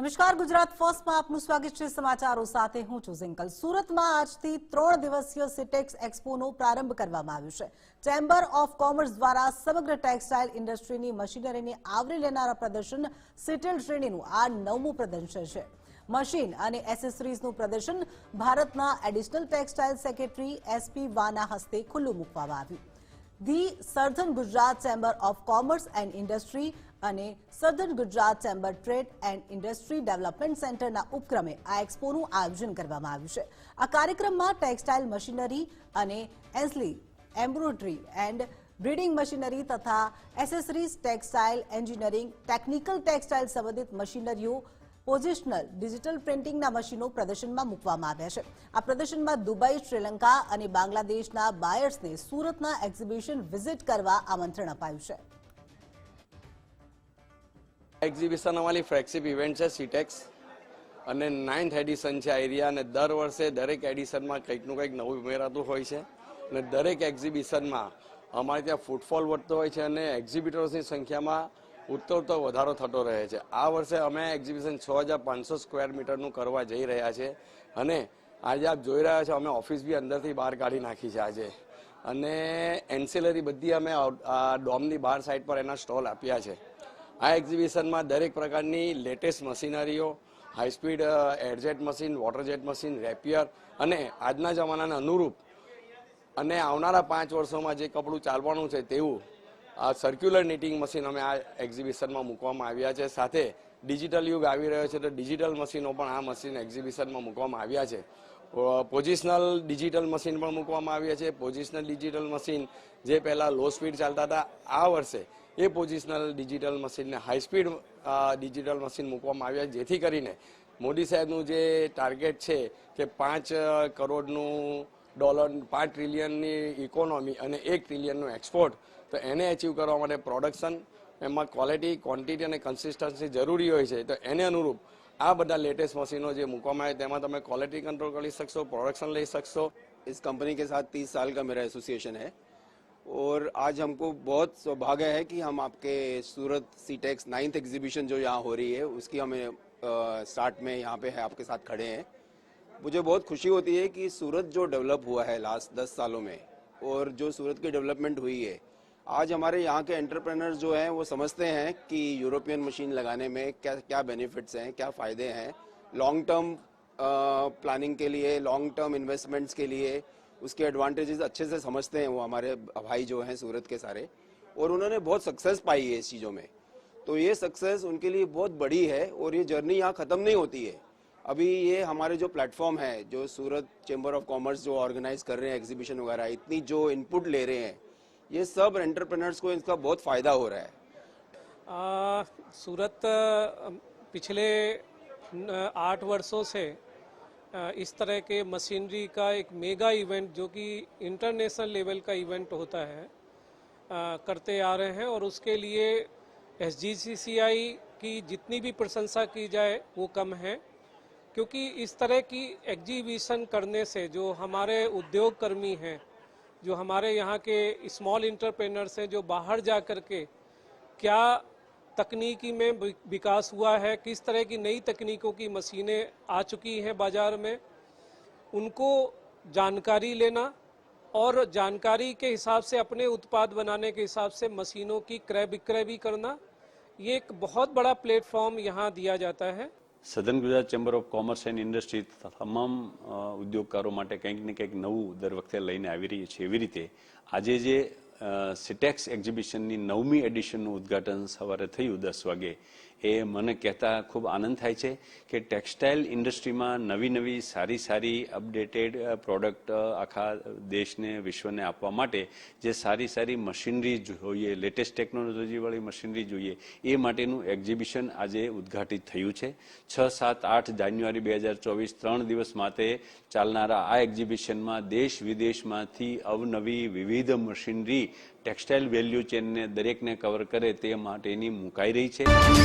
નમસ્કાર, ગુજરાત ફર્સ્ટમાં આપનું સ્વાગત છે સમાચારો સાથે. હું છું ઝિંકલ. સુરતમાં આજથી ત્રણ દિવસીય સિટેક્સ એક્સપોનો પ્રારંભ કરવામાં આવ્યો છે. ચેમ્બર ઓફ કોમર્સ દ્વારા સમગ્ર ટેક્સટાઇલ ઇન્ડસ્ટ્રીની મશીનરીને આવરી લેનારા પ્રદર્શન સિટેલ શ્રેણીનું આ નવમું પ્રદર્શન છે. મશીન અને એસેસરીઝનું પ્રદર્શન ભારતના એડિશનલ ટેક્સટાઇલ સેક્રેટરી એસપી વાના હસ્તે ખુલ્લું મૂકવામાં આવ્યું. The southern Gujarat chamber of commerce and industry અને southern Gujarat chamber trade and industry development સેન્ટરના ઉપક્રમે આ એક્સપોનું આયોજન કરવામાં આવ્યું છે. આ કાર્યક્રમમાં ટેક્સટાઇલ મશીનરી અને ancillary embroidery and breeding machinery તથા accessories, textile engineering, technical textile સંબંધિત મશીનરીઓ પોઝિશનલ ડિજિટલ પ્રિન્ટિંગના મશીનો પ્રદર્શનમાં મૂકવામાં આવ્યા છે. આ પ્રદર્શનમાં દુબઈ, શ્રીલંકા અને બાંગ્લાદેશના બાયર્સને સુરતના એક્ઝિબિશન વિઝિટ કરવા આમંત્રણ અપાયું છે. એક્ઝિબિશન અમારી ફ્લેગશિપ ઇવેન્ટ છે સીટેક્સ અને નાઇન્થ એડિશન છે આ એરિયા અને દર વર્ષે દરેક એડિશનમાં કંઈકનું કંઈક નવું ઉમેરાતું હોય છે. અને દરેક એક્ઝિબિશનમાં અમારે ત્યાં ફૂટફોલ વધતો હોય છે અને એક્ઝિબિટર્સની સંખ્યામાં ઉત્તરોત્તર વધારો થતો રહે છે. આ વર્ષે અમે એક્ઝિબિશન છ હજાર પાંચસો સ્ક્વેર મીટરનું કરવા જઈ રહ્યા છે અને આજે આપ જોઈ રહ્યા છો, અમે ઓફિસ બી અંદરથી બહાર કાઢી નાખી છે આજે. અને એન્સિલરી બધી અમે આ ડોમની બહાર સાઈડ પર એના સ્ટોલ આપ્યા છે. આ એક્ઝિબિશનમાં દરેક પ્રકારની latest મશીનરીઓ high speed air jet machine water jet machine rapier અને આજના જમાનાને અનુરૂપ અને આવનારા પાંચ વર્ષોમાં જે કપડું ચાલવાનું છે તેવું આ સર્ક્યુલર નીટિંગ મશીન અમે આ એક્ઝિબિશનમાં મૂકવામાં આવ્યા છે. સાથે ડિજિટલ યુગ આવી રહ્યો છે, તો ડિજિટલ મશીનો પણ આ મશીન એક્ઝિબિશનમાં મૂકવામાં આવ્યા છે. પોઝિશનલ ડિજિટલ મશીન પણ મૂકવામાં આવ્યા છે. પોઝિશનલ ડિજિટલ મશીન જે પહેલાં લો સ્પીડ ચાલતા હતા, આ વર્ષે એ પોઝિશનલ ડિજિટલ મશીનને હાઈ સ્પીડ ડિજિટલ મશીન મૂકવામાં આવ્યા છે. જેથી કરીને મોદી સાહેબનું જે ટાર્ગેટ છે કે પાંચ કરોડનું ડોલર પાંચ ટ્રિલિયનની ઇકોનોમી અને એક ટ્રિલિયનનું એક્સપોર્ટ તો એને અચીવ કરવા માટે પ્રોડક્શન એમાં ક્વોલિટી ક્વોન્ટિટી અને કન્સિસ્ટન્સી જરૂરી હોય છે તો એને અનુરૂપ આ બધા લેટેસ્ટ મશીનો જે મૂકવામાં આવે તેમાં તમે ક્વોલિટી કંટ્રોલ કરી શકશો પ્રોડક્શન લઈ શકશો इस कंपनी के साथ तीस साल का मेरा एसोसिएशन है और आज हमको बहुत सौभाग्य है कि हम आपके सूरत सीटेक्स नाइन्थ एग्जीबिशन जो यहाँ हो रही है उसकी हमें स्टार्ट में यहाँ पे है आपके साथ खड़े हैं मुझे बहुत खुशी होती है कि सूरत जो डेवलप हुआ है लास्ट दस सालों में, और जो सूरत की डेवलपमेंट हुई है, आज हमारे यहाँ के एंटरप्रेनर्स जो हैं, वो समझते हैं कि यूरोपियन मशीन लगाने में क्या क्या बेनिफिट्स हैं, क्या फ़ायदे हैं लॉन्ग टर्म प्लानिंग के लिए लॉन्ग टर्म इन्वेस्टमेंट्स के लिए, उसके एडवांटेजेस अच्छे से समझते हैं वो हमारे भाई जो हैं सूरत के सारे, और उन्होंने बहुत सक्सेस पाई है इस चीज़ों में। तो ये सक्सेस उनके लिए बहुत बड़ी है, और ये जर्नी यहाँ ख़त्म नहीं होती है। अभी ये हमारे जो प्लेटफॉर्म है जो सूरत चेंबर ऑफ़ कॉमर्स जो ऑर्गेनाइज कर रहे हैं एग्जीबिशन वगैरह इतनी जो इनपुट ले रहे हैं ये सब एंटरप्रेनर्स को इसका बहुत फ़ायदा हो रहा है। आ, सूरत पिछले आठ वर्षों से इस तरह के मशीनरी का एक मेगा इवेंट जो कि इंटरनेशनल लेवल का इवेंट होता है अ, करते आ रहे हैं और उसके लिए एसजीसीसीआई की जितनी भी प्रशंसा की जाए वो कम है। क्योंकि इस तरह की एग्जीबिशन करने से जो हमारे उद्योग कर्मी हैं, जो हमारे यहाँ के स्मॉल इंटरप्रेनर्स हैं, जो बाहर जा कर के क्या तकनीकी में विकास हुआ है, किस तरह की नई तकनीकों की मशीनें आ चुकी हैं बाज़ार में, उनको जानकारी लेना और जानकारी के हिसाब से, अपने उत्पाद बनाने के हिसाब से मशीनों की क्रय विक्रय भी करना, ये एक बहुत बड़ा प्लेटफॉर्म यहाँ दिया जाता है। સદન Gujarat chamber of commerce and industry તમામ ઉદ્યોગકારો માટે કંઈક ને કંઈક નવું દર વખતે લઈને આવી રહી છે. એવી રીતે આજે જે સિટેક્સ એક્ઝિબિશનની નવમી એડિશનનું ઉદ્ઘાટન સવારે થયું દસ વાગે એ મને કહેતા ખૂબ આનંદ થાય છે કે ટેક્સટાઇલ ઇન્ડસ્ટ્રીમાં નવી નવી સારી સારી અપડેટેડ પ્રોડક્ટ આખા દેશને, વિશ્વને આપવા માટે જે સારી સારી મશીનરી જોઈએ, લેટેસ્ટ ટેકનોલોજીવાળી મશીનરી જોઈએ, એ માટેનું એક્ઝિબિશન આજે ઉદ્ઘાટિત થયું છે. છ, સાત, આઠ જાન્યુઆરી બે હજાર ચોવીસ ત્રણ દિવસ માટે ચાલનારા આ એક્ઝિબિશનમાં દેશ વિદેશમાંથી અવનવી વિવિધ મશીનરી ટેક્સટાઇલ વેલ્યુ ચેનને દરેકને કવર કરે તે માટેની મુકાઈ રહી છે.